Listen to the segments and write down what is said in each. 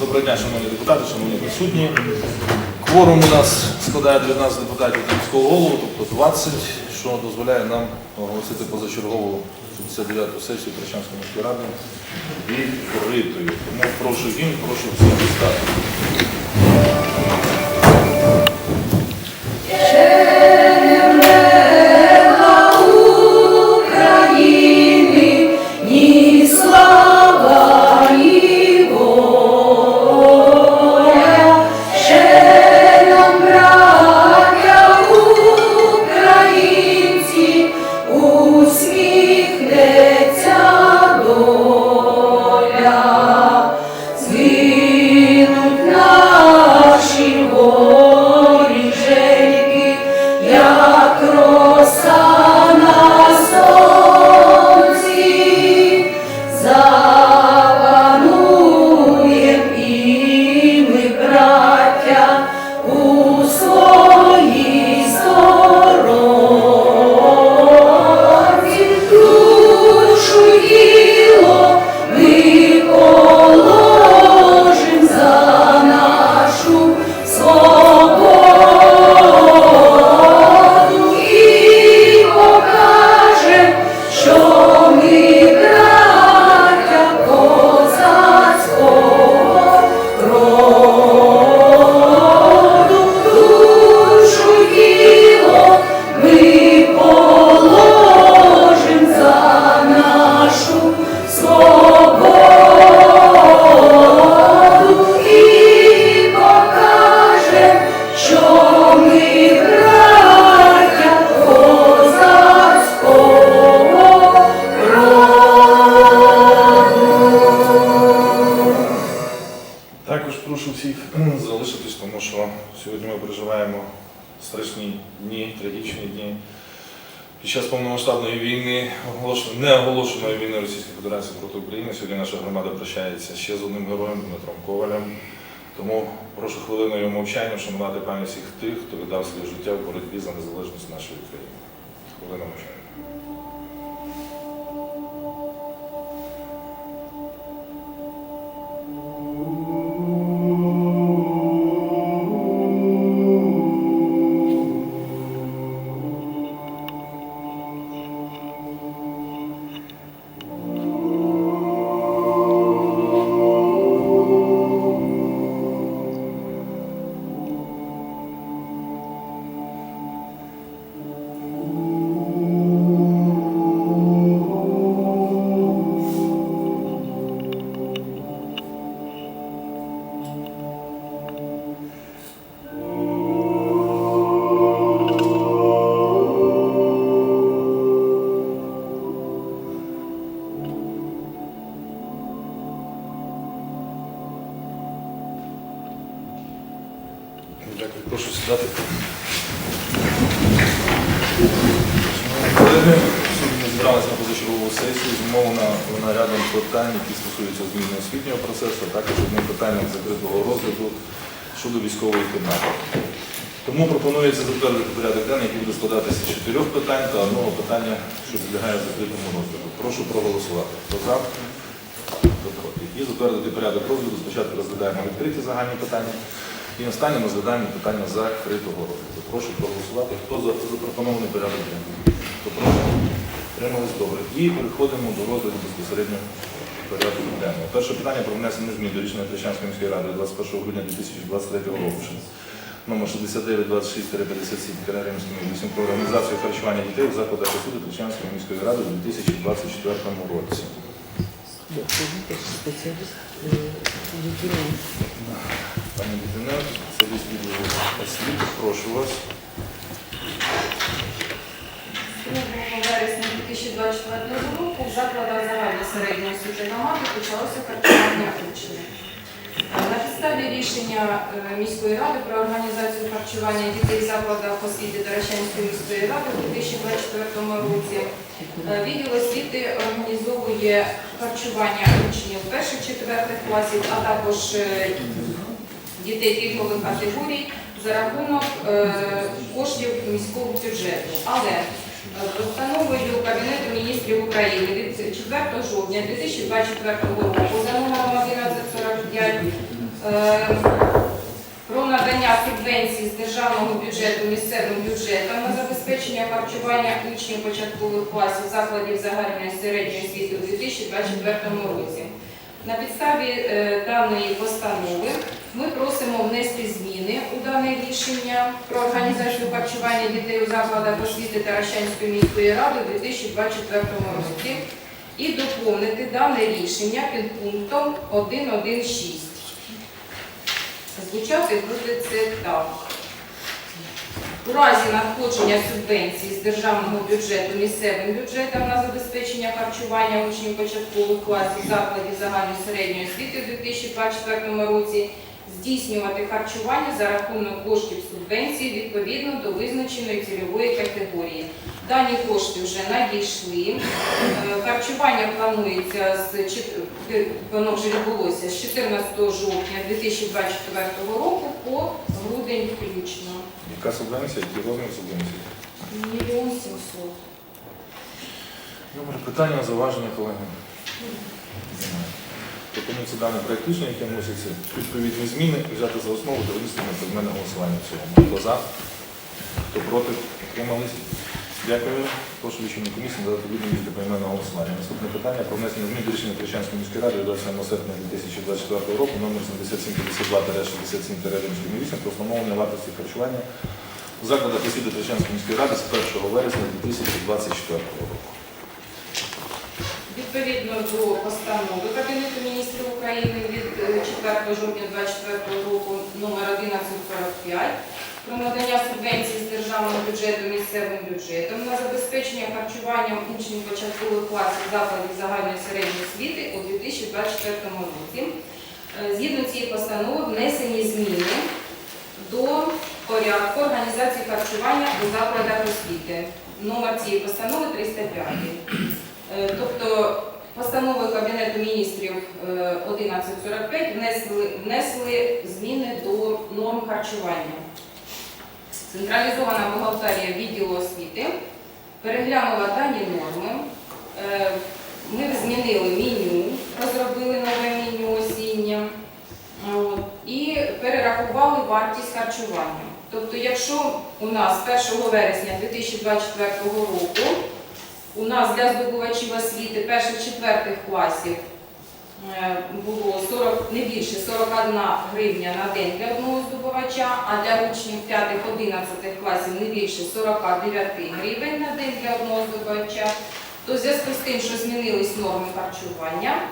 Доброго дня, шановні депутати, шановні присутні. Кворум у нас складає 19 депутатів та міського голову, тобто 20, що дозволяє нам оголосити позачергову 69-ту сесію Причанської міської ради відкритою. Тому прошу він, прошу всіх встати. Мовчання вшанувати пам'ять всіх тих, хто віддав своє життя в боротьбі за незалежність нашої країни. Хвилина мовчання. Питань, які стосуються зміни освітнього процесу, а також одним питанням закритого розгляду щодо військової тематики. Тому пропонується затвердити порядок денний, який буде складатися з чотирьох питань та одного питання, що підлягає закритому розгляду. Прошу проголосувати. Хто за? І затвердити порядок розгляду. Спочатку розглядаємо відкриті загальні питання. І останнім розглядаємо питання закритого розгляду. Прошу проголосувати. Хто за запропонований порядок денний? Хто проти? Тримались добре. І переходимо до розгляду безпосередньо порядку денного. Перше питання про внесення змін до рішення Трещанської міської ради 21 грудня 2023 року. Номер 6926-57 Римськими 8 про організацію харчування дітей в закладах освіти Трещанської міської ради у 2024 році. Пані спеціаліст відділу освіти, прошу вас. 2 вересня 2024 року в закладах загальної середньої освіти громади почалося харчування учнів. На підставі рішення е, міської ради про організацію харчування дітей в закладах освіти Дорощанської міської ради у 2024 році е, відділ освіти організовує харчування учнів перших-четвертих класів, а також е, дітей пільгових категорій за рахунок коштів міського бюджету. Постановою Кабінету міністрів України від 4 жовтня 2024 року за номером 1145 е, про надання субвенції з державного бюджету місцевим бюджетам на забезпечення харчування учнів початкових класів закладів загальної середньої освіти у 2024 році. На підставі е, даної постанови ми просимо внести зміни у дане рішення про організацію харчування дітей у закладах освіти Таращанської міської ради у 2024 році і доповнити дане рішення підпунктом 1.1.6. Звучати буде це так. У разі надходження субвенцій з державного бюджету місцевим бюджетам на забезпечення харчування учнів початкових класів закладів загальної середньої освіти у 2024 році здійснювати харчування за рахунок коштів субвенції відповідно до визначеної цільової категорії. Дані кошти вже надійшли. Е, Харчування планується з е, воно вже відбулося з 14 жовтня 2024 року по грудень включно. Яка субвенція, який розмір субвенції? Мільйон сімсот. Добре, питання, зауваження, колеги. Пропонується даний проєкт рішення, яке вноситься відповідні зміни, взяти за основу та винести на предметне голосування в цілому. Хто за? Хто проти? Утримались? Дякую. Прошу рішення комісії надати відповідь до поіменного голосування. Наступне питання про внесення змін до рішення Крещанської міської ради від 27 серпня 2024 року номер 7752-67-8 про встановлення вартості харчування у закладах освіти Крещанської міської ради з 1 вересня 2024 року. Відповідно до постанови Кабінету міністрів України від е, 4 жовтня 2024 року номер 1145 про надання субвенції з державного бюджету місцевим бюджетом на забезпечення харчування учнів початкових класів закладів загальної середньої освіти у 2024 році. Е, Згідно цієї постанови внесені зміни до порядку організації харчування у закладах освіти. Номер цієї постанови 305. Е, Тобто постановою Кабінету міністрів е, 1145 внесли, внесли зміни до норм харчування. Централізована бухгалтерія відділу освіти переглянула дані норми. Е, Ми змінили меню, розробили нове меню осіннє е, і перерахували вартість харчування. Тобто, якщо у нас 1 вересня 2024 року у нас для здобувачів освіти перших-четвертих класів було 40, не більше 41 гривня на день для одного здобувача, а для учнів 5-11 класів не більше 49 гривень на день для одного здобувача, то в зв'язку з тим, що змінились норми харчування,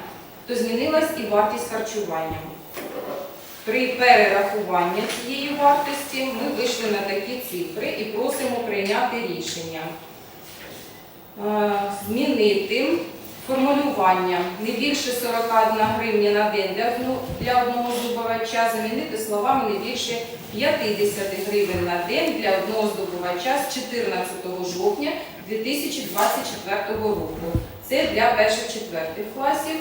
то змінилась і вартість харчування. При перерахуванні цієї вартості ми вийшли на такі цифри і просимо прийняти рішення е, змінити формулювання не більше 41 гривні на день для, для одного здобувача, замінити словами не більше 50 гривень на день для одного здобувача з 14 жовтня 2024 року. Це для перших-четвертих класів.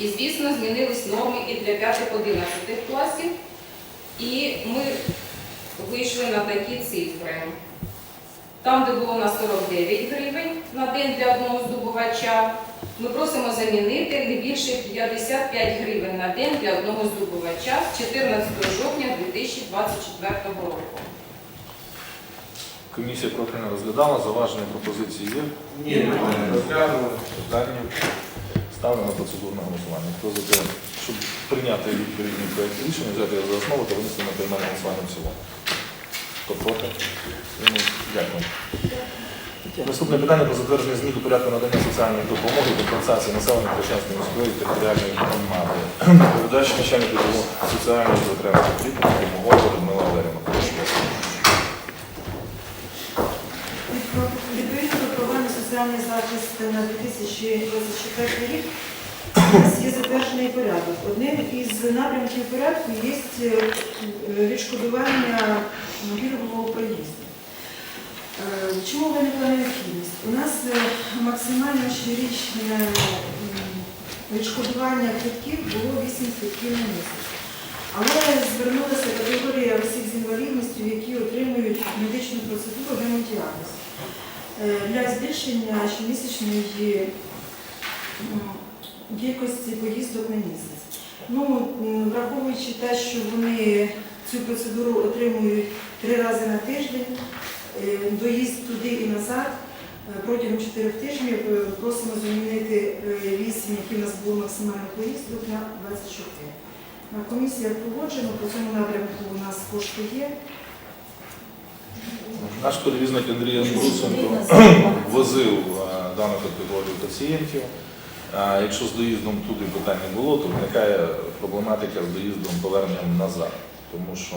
І, звісно, змінились норми і для 5-11 класів. І ми вийшли на такі цифри. Там, де було на 49 гривень на день для одного здобувача, ми просимо замінити не більше 55 гривень на день для одного здобувача з 14 жовтня 2024 року. Комісія профільно розглядала, зауваження пропозиції є. Ні, немає. Розглянули. Питання ставлю на процедурне голосування. Хто за те, щоб прийняти відповідний проект рішення, взяти його за основу та винести на приймальне голосування в цілому? Хто проти? Дякую. Наступне питання про затвердження змін до порядку надання соціальної допомоги і компенсації населення Хрещанської міської територіальної громади. Доповідач начальник соціальної потреби потрібно допомоги Людмила Валеріна. Прошу. Відповідно до програми соціальний захист на 2024 рік у нас є затверджений порядок. Одним із напрямків порядку є е, відшкодування пільгового проїзду. Е, Чому виникла необхідність? У нас е, максимальне щорічне відшкодування квитків було 8 квитків на місяць. Але звернулася категорія осіб з інвалідністю, які отримують медичну процедуру гемодіаліз. Е, Для збільшення щомісячної кількості поїздок на місяць. Ну, враховуючи те, що вони цю процедуру отримують три рази на тиждень, доїзд туди і назад е, протягом чотирьох тижнів е, просимо замінити 8, які в нас було максимальний поїздок, на 24. На комісіях погоджено, по цьому напрямку у нас кошти є. Наш перевізник Андрій Андрусенко возив е, дану категорію пацієнтів. Якщо з доїздом туди питань не було, то виникає проблематика з доїздом поверненням назад. Тому що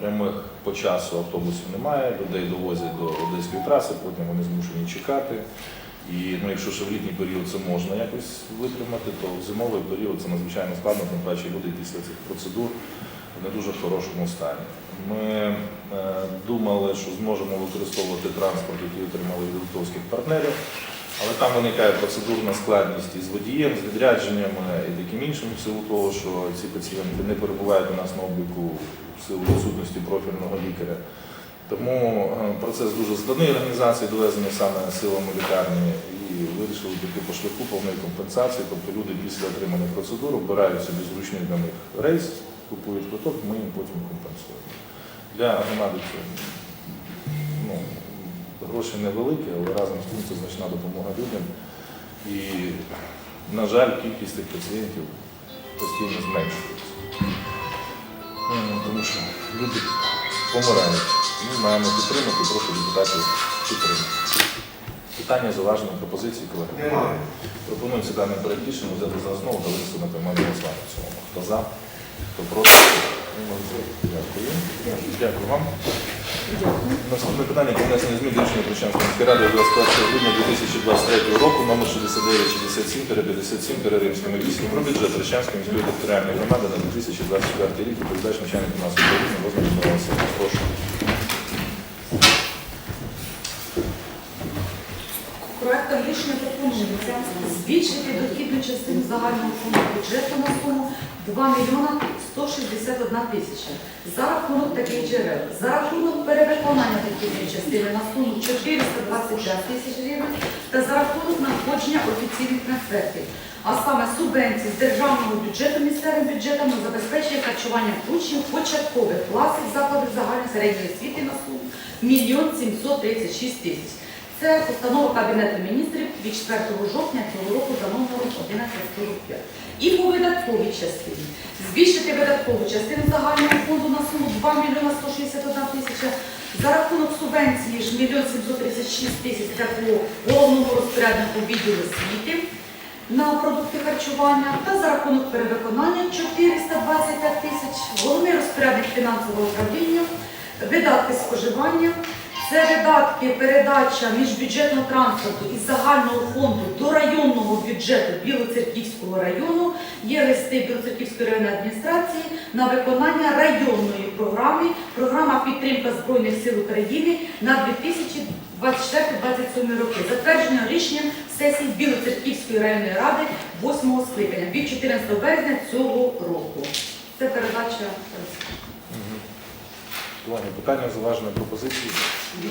прямих по часу автобусів немає, людей довозять до одеської траси, потім вони змушені чекати. І ну, якщо ще в літній період це можна якось витримати, то в зимовий період це надзвичайно складно, тим паче люди після цих процедур в не дуже хорошому стані. Ми е, думали, що зможемо використовувати транспорт, який отримали від литовських партнерів, але там виникає процедурна складність із водієм, з відрядженнями і таким іншим, в силу того, що ці пацієнти не перебувають у нас на обліку в силу відсутності профільного лікаря. Тому е, процес дуже складний організації, довезення саме силами лікарні, і вирішили піти по шляху повної компенсації. Тобто люди після отримання процедур обирають собі зручний для них рейс, купують квиток, ми їм потім компенсуємо. Для громади це ну, гроші невеликі, але разом з тим це значна допомога людям. І, на жаль, кількість тих пацієнтів постійно зменшується. Тому що люди помирають. Ми маємо підтримати, прошу депутатів підтримати. Питання зауваження пропозиції, колеги. Пропонується даний проект рішення взяти за основу та винести на приймання голосування в цілому. Хто за, хто проти? Дякую. Дякую вам. Наступне питання про внесення змін до рішення Причанської міської ради 21 грудня 2023 року номер 6967 57 Римськими 8 про бюджет Причанської міської територіальної громади на 2024 рік. передач начальник фінансової управління Возник Микола Васильович. Прошу. Проектом рішення пропонується збільшити дохідну частину загального фонду бюджету на суму 2 мільйона 161 тисяча за рахунок таких джерел. За рахунок перевиконання дохідної частини на суму 425 тисяч гривень та за рахунок надходження офіційних трансфертів, а саме субвенції з державного бюджету місцевим бюджетом на забезпечення харчування учнів початкових класів закладів загальної середньої освіти на суму 1 мільйон 736 тисяч. Це постанова Кабінету міністрів від 4 жовтня цього року за номером 1145. І по видатковій частині. Збільшити видаткову частину загального фонду на суму 2 мільйона 161 тисяча за рахунок субвенції ж 1 736 тисяч для головному розпоряднику відділу освіти на продукти харчування та за рахунок перевиконання 425 тисяч головний розпорядник фінансового управління, видатки споживання. Це видатки передача міжбюджетного транспорту із загального фонду до районного бюджету Білоцерківського району. Є листи Білоцерківської районної адміністрації на виконання районної програми Програма підтримка Збройних сил України на 2024-2027 роки. Затверджено рішенням сесії Білоцерківської районної ради 8 скликання від 14 березня цього року. Це передача. Колеги, питання, зауваження, пропозиції.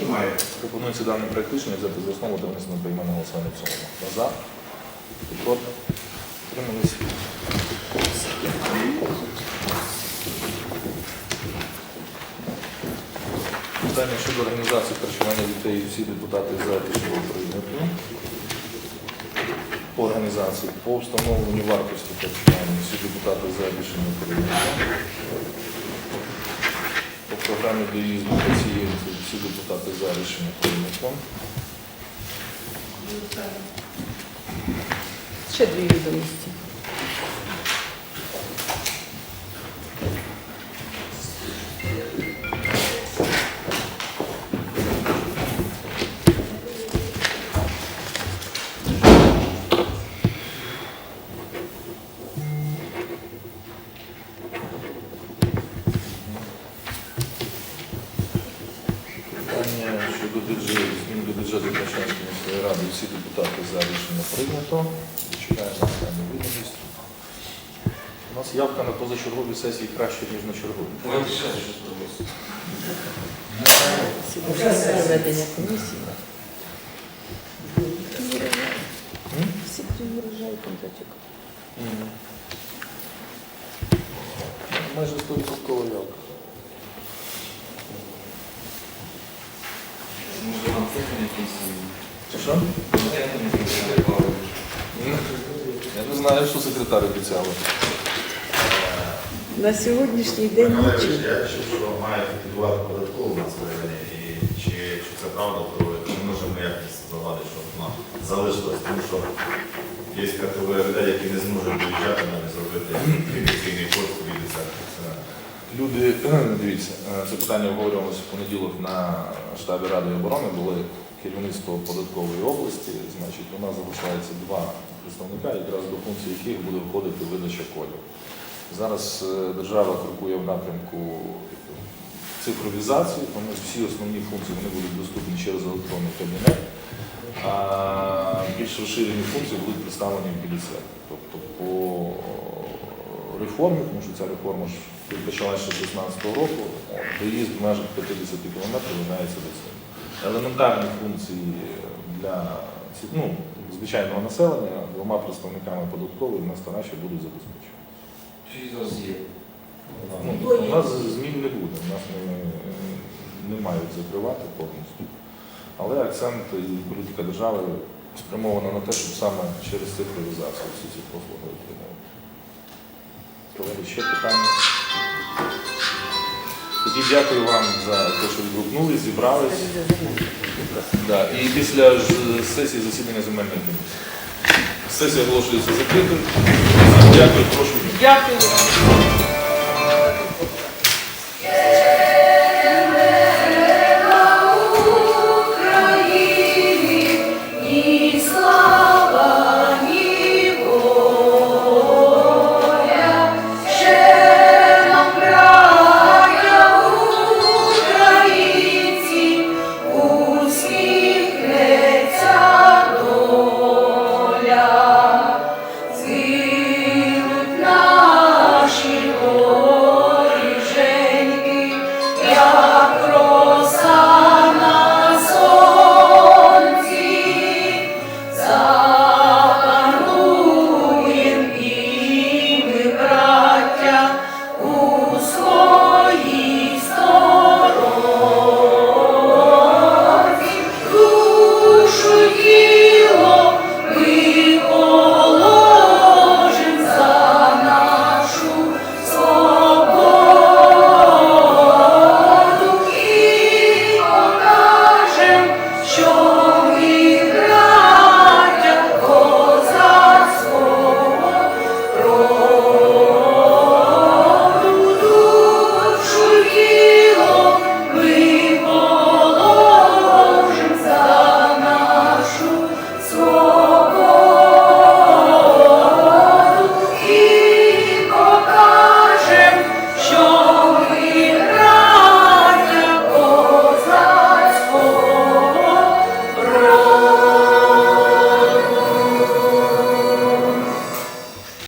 Немає. Пропонується даний проект рішення взяти за основу та внести на приймання голосування в цілому. Хто за? Хто проти? Утримались? Питання щодо організації харчування дітей всі депутати за рішення прийняті. По організації, по встановленню вартості харчування всі депутати за рішення прийняті. По програмі доїзду пацієнтів всі депутати за рішення прийнято. Ще дві відомості. Прийнято. Чекаємо останню відомість. У нас явка на позачерговій сесії краще, ніж на черговій. Всі проведення комісії. Всі приїжджають там зачекати. майже 100% явка. Чи що? Я не знаю, що секретар обіцяв. На сьогоднішній день нічого. Я чув, що має підвати податкову на своєму, і чи, чи це правда, то чи можемо якось завадити, щоб вона залишилась, тому що є категорія людей, які не зможуть виїжджати, навіть зробити офіційний пост від церкви. Це Люди, дивіться, е, це питання обговорювалося в понеділок на штабі Ради оборони, були керівництво податкової області, значить, у нас залишається два представника, якраз до функції яких буде входити видача кодів. Зараз е, держава крокує в напрямку цифровізації, тому всі основні функції вони будуть доступні через електронний кабінет, а більш розширені функції будуть представлені в ПДЦ. Тобто по реформі, тому що ця реформа ж почалася з 16 року, доїзд в межах 50 кілометрів вважається доцільним. Елементарні функції для ну, звичайного населення двома представниками податкової в нас стараші будуть забезпечені. Чи зараз Ну, у нас змін не буде, у нас не, не мають закривати повністю. Але акцент і політика держави спрямована на те, щоб саме через цифровізацію всі ці послуги отримувати. Колеги, ще питання? Тоді дякую вам за те, що відгукнули, зібрались. І після сесії засідання земельної комісії. Сесія оголошується закритою. Дякую, прошу. Дякую.